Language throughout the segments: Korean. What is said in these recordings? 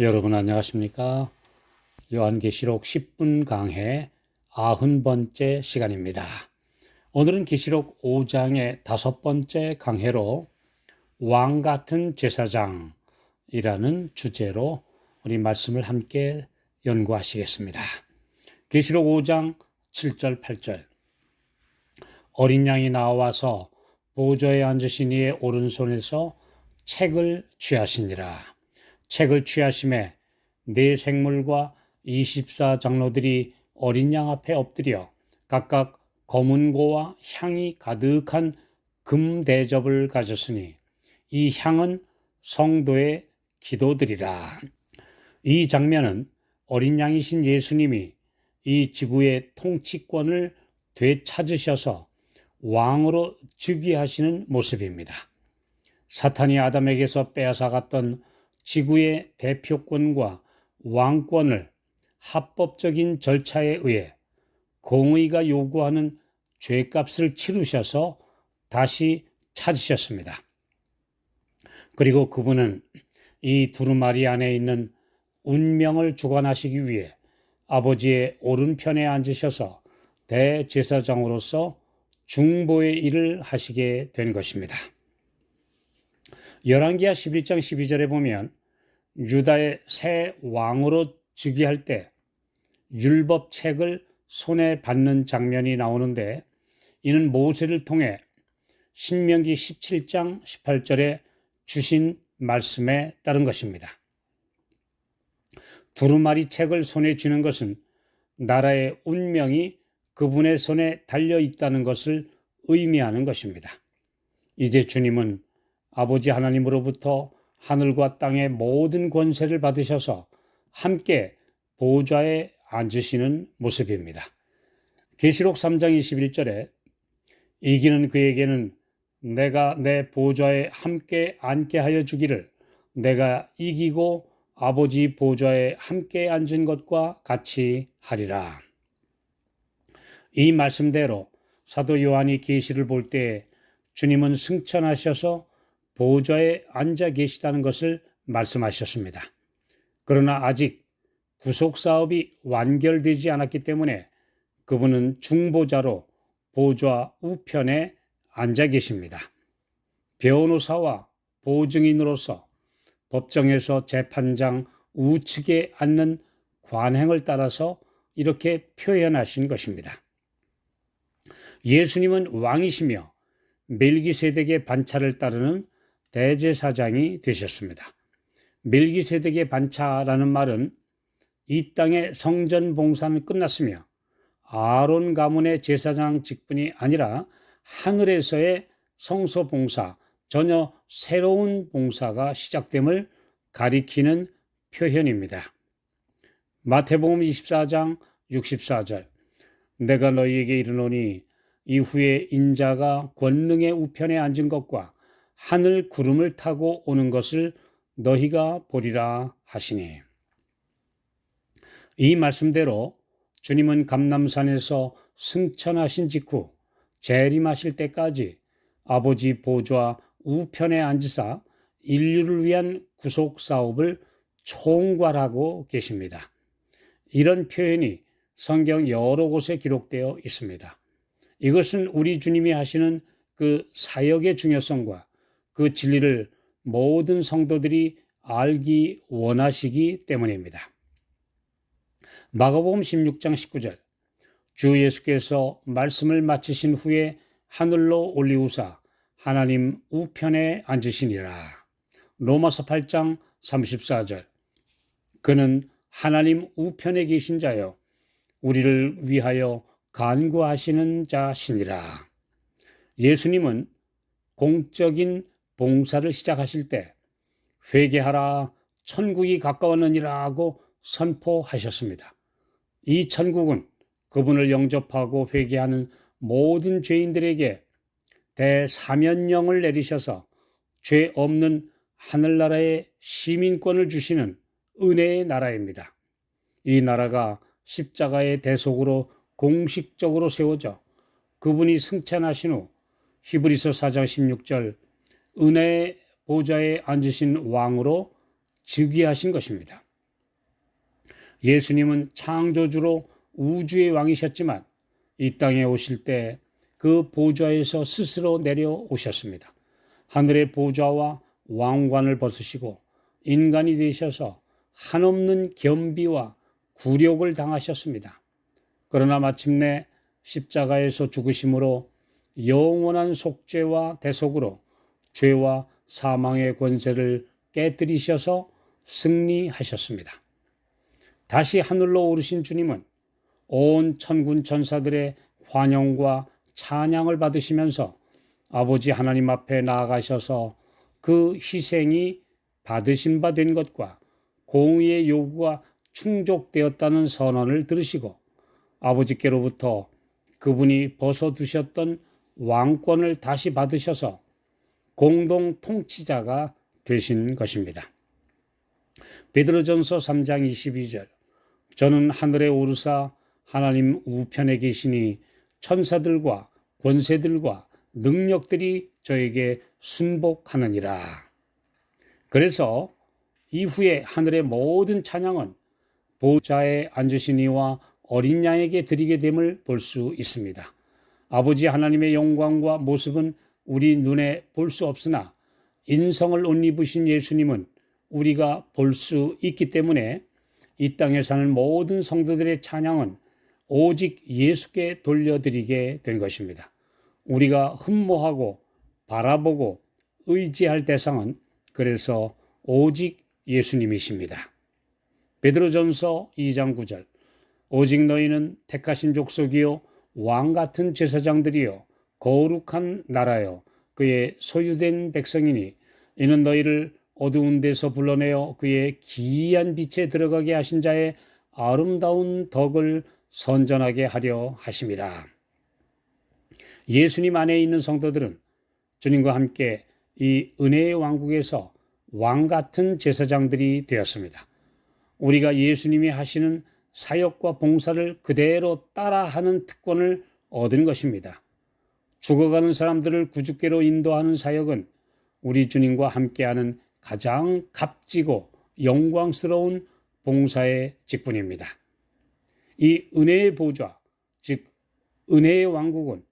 여러분 안녕하십니까? 요한계시록 10분 강해 90번째 시간입니다. 오늘은 계시록 5장의 다섯 번째 강해로 왕 같은 제사장이라는 주제로 우리 말씀을 함께 연구하시겠습니다. 계시록 5장 7절 8절 어린 양이 나와서 보좌에 앉으신 이의 오른손에서 책을 취하시니라. 책을 취하심에 네 생물과 24 장로들이 어린 양 앞에 엎드려 각각 검은 고와 향이 가득한 금 대접을 가졌으니 이 향은 성도의 기도들이라. 이 장면은 어린 양이신 예수님이 이 지구의 통치권을 되찾으셔서 왕으로 즉위하시는 모습입니다. 사탄이 아담에게서 빼앗아갔던 지구의 대표권과 왕권을 합법적인 절차에 의해 공의가 요구하는 죄값을 치르셔서 다시 찾으셨습니다. 그리고 그분은 이 두루마리 안에 있는 운명을 주관하시기 위해 아버지의 오른편에 앉으셔서 대제사장으로서 중보의 일을 하시게 된 것입니다. 열왕기하 11장 12절에 보면 유다의 새 왕으로 즉위할 때 율법 책을 손에 받는 장면이 나오는데 이는 모세를 통해 신명기 17장 18절에 주신 말씀에 따른 것입니다. 두루마리 책을 손에 쥐는 것은 나라의 운명이 그분의 손에 달려 있다는 것을 의미하는 것입니다. 이제 주님은 아버지 하나님으로부터 하늘과 땅의 모든 권세를 받으셔서 함께 보좌에 앉으시는 모습입니다. 계시록 3장 21절에 이기는 그에게는 내가 내 보좌에 함께 앉게 하여 주기를 내가 이기고 아버지 보좌에 함께 앉은 것과 같이 하리라. 이 말씀대로 사도 요한이 계시를 볼 때 주님은 승천하셔서 보좌에 앉아 계시다는 것을 말씀하셨습니다. 그러나 아직 구속 사업이 완결되지 않았기 때문에 그분은 중보자로 보좌 우편에 앉아 계십니다. 변호사와 보증인으로서 법정에서 재판장 우측에 앉는 관행을 따라서 이렇게 표현하신 것입니다. 예수님은 왕이시며 멜기세덱의 반차를 따르는 대제사장이 되셨습니다. 멜기세덱의 반차라는 말은 이 땅의 성전 봉사는 끝났으며 아론 가문의 제사장 직분이 아니라 하늘에서의 성소 봉사, 전혀 새로운 봉사가 시작됨을 가리키는 표현입니다. 마태복음 24장 64절 내가 너희에게 이르노니 이후에 인자가 권능의 우편에 앉은 것과 하늘 구름을 타고 오는 것을 너희가 보리라 하시니. 이 말씀대로 주님은 감남산에서 승천하신 직후 재림하실 때까지 아버지 보좌 우편에 앉으사 인류를 위한 구속 사업을 총괄하고 계십니다. 이런 표현이 성경 여러 곳에 기록되어 있습니다. 이것은 우리 주님이 하시는 그 사역의 중요성과 그 진리를 모든 성도들이 알기 원하시기 때문입니다. 마가복음 16장 19절 주 예수께서 말씀을 마치신 후에 하늘로 올리우사 하나님 우편에 앉으시니라. 로마서 8장 34절 그는 하나님 우편에 계신 자요 우리를 위하여 간구하시는 자시니라. 예수님은 공적인 봉사를 시작하실 때 회개하라 천국이 가까웠느니라고 선포하셨습니다. 이 천국은 그분을 영접하고 회개하는 모든 죄인들에게 대사면령을 내리셔서 죄 없는 하늘나라의 시민권을 주시는 은혜의 나라입니다. 이 나라가 십자가의 대속으로 공식적으로 세워져 그분이 승천하신 후 히브리서 4장 16절 은혜의 보좌에 앉으신 왕으로 즉위하신 것입니다. 예수님은 창조주로 우주의 왕이셨지만 이 땅에 오실 때 그 보좌에서 스스로 내려오셨습니다. 하늘의 보좌와 왕관을 벗으시고 인간이 되셔서 한없는 겸비와 굴욕을 당하셨습니다. 그러나 마침내 십자가에서 죽으심으로 영원한 속죄와 대속으로 죄와 사망의 권세를 깨뜨리셔서 승리하셨습니다. 다시 하늘로 오르신 주님은 온 천군 천사들의 환영과 찬양을 받으시면서 아버지 하나님 앞에 나아가셔서 그 희생이 받으신 바 된 것과 공의의 요구가 충족되었다는 선언을 들으시고 아버지께로부터 그분이 벗어두셨던 왕권을 다시 받으셔서 공동 통치자가 되신 것입니다. 베드로전서 3장 22절 저는 하늘에 오르사 하나님 우편에 계시니 천사들과 권세들과 능력들이 저에게 순복하느니라. 그래서 이후에 하늘의 모든 찬양은 보좌에 앉으신 이와 어린 양에게 드리게 됨을 볼 수 있습니다. 아버지 하나님의 영광과 모습은 우리 눈에 볼 수 없으나 인성을 옷 입으신 예수님은 우리가 볼 수 있기 때문에 이 땅에 사는 모든 성도들의 찬양은 오직 예수께 돌려드리게 된 것입니다. 우리가 흠모하고 바라보고 의지할 대상은 그래서 오직 예수님이십니다. 베드로전서 2장 9절 오직 너희는 택하신 족속이요 왕 같은 제사장들이요 거룩한 나라요 그의 소유된 백성이니 이는 너희를 어두운 데서 불러내어 그의 기이한 빛에 들어가게 하신 자의 아름다운 덕을 선전하게 하려 하심이라. 예수님 안에 있는 성도들은 주님과 함께 이 은혜의 왕국에서 왕 같은 제사장들이 되었습니다. 우리가 예수님이 하시는 사역과 봉사를 그대로 따라하는 특권을 얻은 것입니다. 죽어가는 사람들을 구주께로 인도하는 사역은 우리 주님과 함께하는 가장 값지고 영광스러운 봉사의 직분입니다. 이 은혜의 보좌, 즉 은혜의 왕국은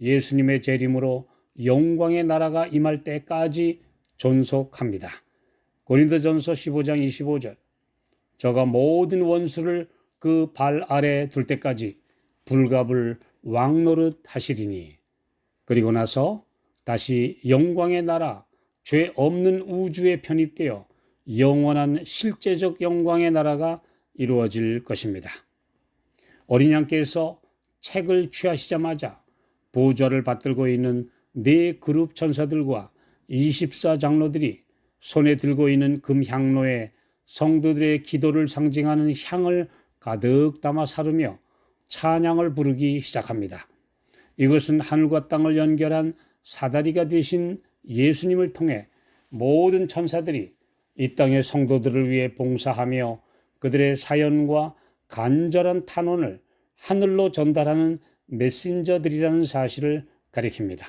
예수님의 재림으로 영광의 나라가 임할 때까지 존속합니다. 고린도전서 15장 25절 저가 모든 원수를 그 발 아래 둘 때까지 불갑을 왕노릇 하시리니 그리고 나서 다시 영광의 나라 죄 없는 우주에 편입되어 영원한 실제적 영광의 나라가 이루어질 것입니다. 어린 양께서 책을 취하시자마자 보좌를 받들고 있는 네 그룹 천사들과 24 장로들이 손에 들고 있는 금향로에 성도들의 기도를 상징하는 향을 가득 담아 사르며 찬양을 부르기 시작합니다. 이것은 하늘과 땅을 연결한 사다리가 되신 예수님을 통해 모든 천사들이 이 땅의 성도들을 위해 봉사하며 그들의 사연과 간절한 탄원을 하늘로 전달하는 메신저들이라는 사실을 가리킵니다.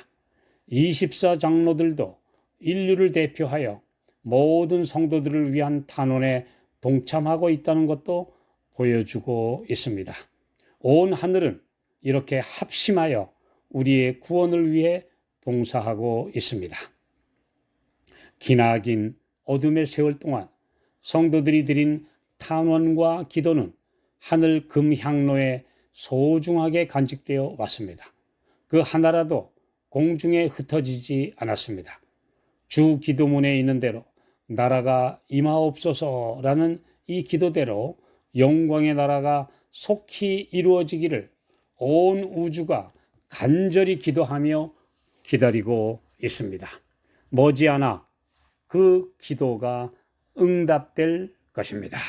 24 장로들도 인류를 대표하여 모든 성도들을 위한 탄원에 동참하고 있다는 것도 보여주고 있습니다. 온 하늘은 이렇게 합심하여 우리의 구원을 위해 봉사하고 있습니다. 기나긴 어둠의 세월 동안 성도들이 드린 탄원과 기도는 하늘 금향로에 소중하게 간직되어 왔습니다. 그 하나라도 공중에 흩어지지 않았습니다. 주 기도문에 있는 대로 나라가 임하옵소서라는 이 기도대로 영광의 나라가 속히 이루어지기를 온 우주가 간절히 기도하며 기다리고 있습니다. 머지않아 그 기도가 응답될 것입니다.